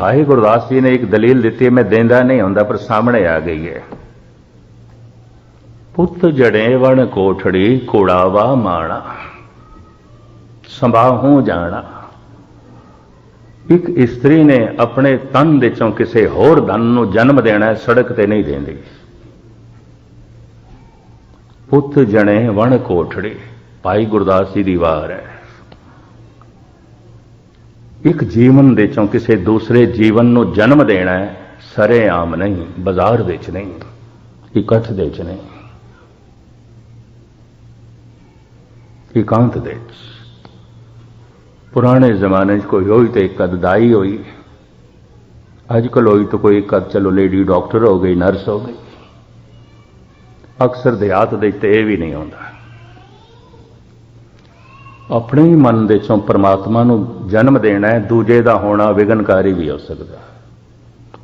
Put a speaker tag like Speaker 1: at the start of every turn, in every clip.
Speaker 1: ਭਾਈ ਗੁਰਦਾਸ ਜੀ ਨੇ ਇੱਕ ਦਲੀਲ ਦਿੱਤੀ ਹੈ, ਮੈਂ ਦੇਂਦਾ ਨਹੀਂ ਹੁੰਦਾ ਪਰ ਸਾਹਮਣੇ ਆ ਗਈ ਹੈ। ਪੁੱਤ ਜੜੇ ਵਣ ਕੋਠੜੀ ਕੋੜਾਵਾ ਮਾਣਾ ਸੰਭਾਹੂ ਜਾਣਾ। ਇੱਕ ਇਸਤਰੀ ਨੇ ਆਪਣੇ ਤਨ ਦੇ ਚੋਂ ਕਿਸੇ ਹੋਰ ਧਨ ਨੂੰ ਜਨਮ ਦੇਣਾ ਸੜਕ ਤੇ ਨਹੀਂ ਦਿੰਦੀ। ਪੁੱਤ ਜਣੇ ਵਣ ਕੋਠੜੀ ਭਾਈ ਗੁਰਦਾਸ ਜੀ ਦੀ ਵਾਰ ਹੈ। ਇੱਕ ਜੀਵਨ ਦੇ ਚੋਂ ਕਿਸੇ ਦੂਸਰੇ ਜੀਵਨ ਨੂੰ ਜਨਮ ਦੇਣਾ ਹੈ ਸਰੇ ਆਮ ਨਹੀਂ, ਬਾਜ਼ਾਰ ਵਿੱਚ ਨਹੀਂ, ਇਕੱਠ ਦੇ ਚ ਨਹੀਂ, ਇਕਾਂਤ ਦੇ ਚ ਪੁਰਾਣੇ ਜ਼ਮਾਨੇ 'ਚ ਕੋਈ ਹੋਈ ਤੇ ਇੱਕ ਅਦਦਾਈ ਹੋਈ। ਅੱਜ ਕੱਲ੍ਹ ਹੋਈ ਤਾਂ ਕੋਈ ਇੱਕ ਅੱਧ, ਚਲੋ ਲੇਡੀ ਡਾਕਟਰ ਹੋ ਗਈ ਨਰਸ ਹੋ ਗਈ। ਅਕਸਰ ਦਿਹਾਤ ਦੇ ਤੇ ਇਹ ਵੀ ਨਹੀਂ ਆਉਂਦਾ। ਆਪਣੇ ਹੀ ਮਨ ਦੇ ਚੋਂ ਪਰਮਾਤਮਾ ਨੂੰ ਜਨਮ ਦੇਣਾ ਹੈ, ਦੂਜੇ ਦਾ ਹੋਣਾ ਵਿਗਨਕਾਰੀ ਵੀ ਹੋ ਸਕਦਾ।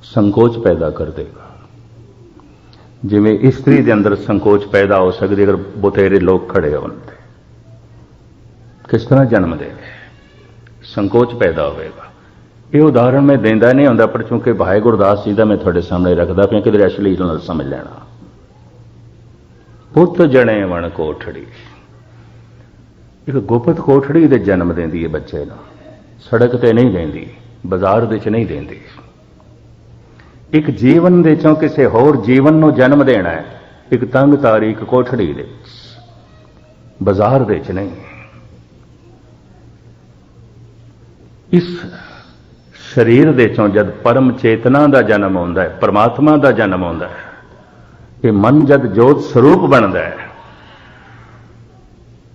Speaker 1: ਸੰਕੋਚ ਪੈਦਾ ਕਰ ਦੇਗਾ। ਜਿਵੇਂ ਇਸਤਰੀ ਦੇ ਅੰਦਰ ਸੰਕੋਚ ਪੈਦਾ ਹੋ ਸਕਦੀ ਅਗਰ ਬਥੇਰੇ ਲੋਕ ਖੜੇ ਹੋਣ ਤੇ। ਕਿਸ ਤਰ੍ਹਾਂ ਜਨਮ ਦੇਵੇ ਸੰਕੋਚ ਪੈਦਾ ਹੋਵੇਗਾ। ਇਹ ਉਦਾਹਰਣ ਮੈਂ ਦਿੰਦਾ ਨਹੀਂ ਹੁੰਦਾ, ਪਰ ਚੂੰਕਿ ਭਾਈ ਗੁਰਦਾਸ ਜੀ ਦਾ ਮੈਂ ਤੁਹਾਡੇ ਸਾਹਮਣੇ ਰੱਖਦਾ ਪਿਆ ਕਿਧਰ ਅਸ਼ਲੀਲ ਨਾਲ ਸਮਝ ਲੈਣਾ। ਪੁੱਤ ਜਣੇ ਵਣ ਕੋਠੜੀ। ਇੱਕ ਗੁਪਤ ਕੋਠੜੀ ਦੇ ਜਨਮ ਦਿੰਦੀ ਹੈ ਬੱਚੇ ਨੂੰ। ਸੜਕ ਤੇ ਨਹੀਂ ਦਿੰਦੀ, ਬਾਜ਼ਾਰ ਵਿੱਚ ਨਹੀਂ ਦਿੰਦੀ। ਇੱਕ ਜੀਵਨ ਦੇ ਚੋਂ ਕਿਸੇ ਹੋਰ ਜੀਵਨ ਨੂੰ ਜਨਮ ਦੇਣਾ ਹੈ ਇੱਕ ਤੰਗ ਤਾਰੀਖ ਕੋਠੜੀ ਦੇ ਵਿੱਚ। ਬਾਜ਼ਾਰ ਵਿੱਚ ਨਹੀਂ। ਇਸ ਸਰੀਰ ਦੇ ਚੋਂ ਜਦ ਪਰਮ ਚੇਤਨਾ ਦਾ ਜਨਮ ਹੁੰਦਾ ਹੈ ਪਰਮਾਤਮਾ ਦਾ ਜਨਮ ਹੁੰਦਾ ਹੈ ਇਹ ਮਨ ਜਦ ਜੋਤ ਸਰੂਪ ਬਣਦਾ ਹੈ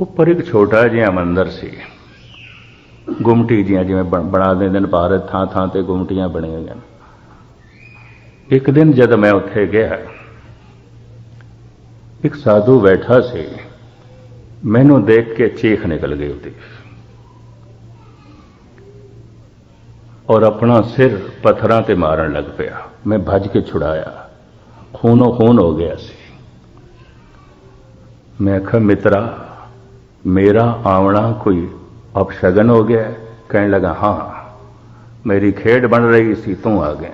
Speaker 1: ਉੱਪਰ ਇੱਕ ਛੋਟਾ ਜਿਹਾ ਮੰਦਰ ਸੀ। ਗੁੰਮਟੀ ਜੀਆਂ ਜਿਵੇਂ ਬਣ- ਬਣਾ ਦਿੰਦੇ ਨੇ ਭਾਰਤ, ਥਾਂ ਥਾਂ ਤੇ ਗੁੰਮਟੀਆਂ ਬਣੀਆਂ ਹੋਈਆਂ ਇੱਕ ਦਿਨ ਜਦ ਮੈਂ ਉੱਥੇ ਗਿਆ, ਇੱਕ ਸਾਧੂ ਬੈਠਾ ਸੀ। ਮੈਨੂੰ ਦੇਖ ਕੇ ਚੀਖ ਨਿਕਲ ਗਈ ਉਹਦੀ। ਔਰ ਆਪਣਾ ਸਿਰ ਪੱਥਰਾਂ ਤੇ ਮਾਰਨ ਲੱਗ ਪਿਆ। ਮੈਂ ਭੱਜ ਕੇ ਛੁਡਾਇਆ। ਖੂਨੋ ਖੂਨ ਹੋ ਗਿਆ ਸੀ। ਮੈਂ ਆਖਿਆ ਮਿੱਤਰਾ ਮੇਰਾ ਆਵਣਾ ਕੋਈ ਅਪਸ਼ਗਨ ਹੋ ਗਿਆ ਹੈ? ਕਹਿਣ ਲੱਗਾ ਹਾਂ ਮੇਰੀ ਖੇਡ ਬਣ ਰਹੀ ਸੀ ਤੂੰ ਆ ਗਿਆ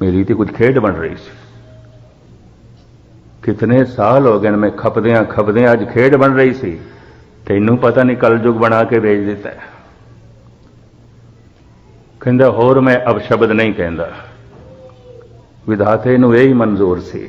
Speaker 1: ਮੇਰੀ ਤੇ ਕੁਝ ਖੇਡ ਬਣ ਰਹੀ ਸੀ ਕਿਤਨੇ ਸਾਲ ਹੋ ਗਏ ਨੇ ਮੈਂ ਖਪਦਿਆਂ ਖਪਦਿਆਂ ਅੱਜ ਖੇਡ ਬਣ ਰਹੀ ਸੀ ਤੈਨੂੰ ਪਤਾ ਨਹੀਂ ਕਲਯੁਗ ਬਣਾ ਕੇ ਵੇਚ ਦਿੱਤਾ ਕਹਿੰਦਾ ਹੋਰ ਮੈਂ ਅਪਸ਼ਬਦ ਨਹੀਂ ਕਹਿੰਦਾ ਵਿਧਾਤੇ ਨੂੰ ਇਹ ਹੀ ਮਨਜ਼ੂਰ ਸੀ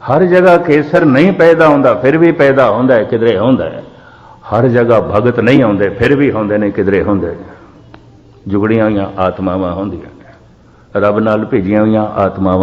Speaker 1: ਹਰ ਜਗ੍ਹਾ ਕੇਸਰ ਨਹੀਂ ਪੈਦਾ ਹੁੰਦਾ, ਫਿਰ ਵੀ ਪੈਦਾ ਹੁੰਦਾ ਹੈ, ਕਿਧਰੇ ਹੁੰਦਾ ਹੈ। ਹਰ ਜਗ੍ਹਾ ਭਗਤ ਨਹੀਂ ਆਉਂਦੇ, ਫਿਰ ਵੀ ਹੁੰਦੇ ਨੇ, ਕਿਧਰੇ ਹੁੰਦੇ ਨੇ। ਜੁਗੜੀਆਂ ਹੋਈਆਂ ਆਤਮਾਵਾਂ ਹੁੰਦੀਆਂ ਨੇ। ਰੱਬ ਨਾਲ ਭੇਜੀਆਂ ਹੋਈਆਂ ਆਤਮਾਵਾਂ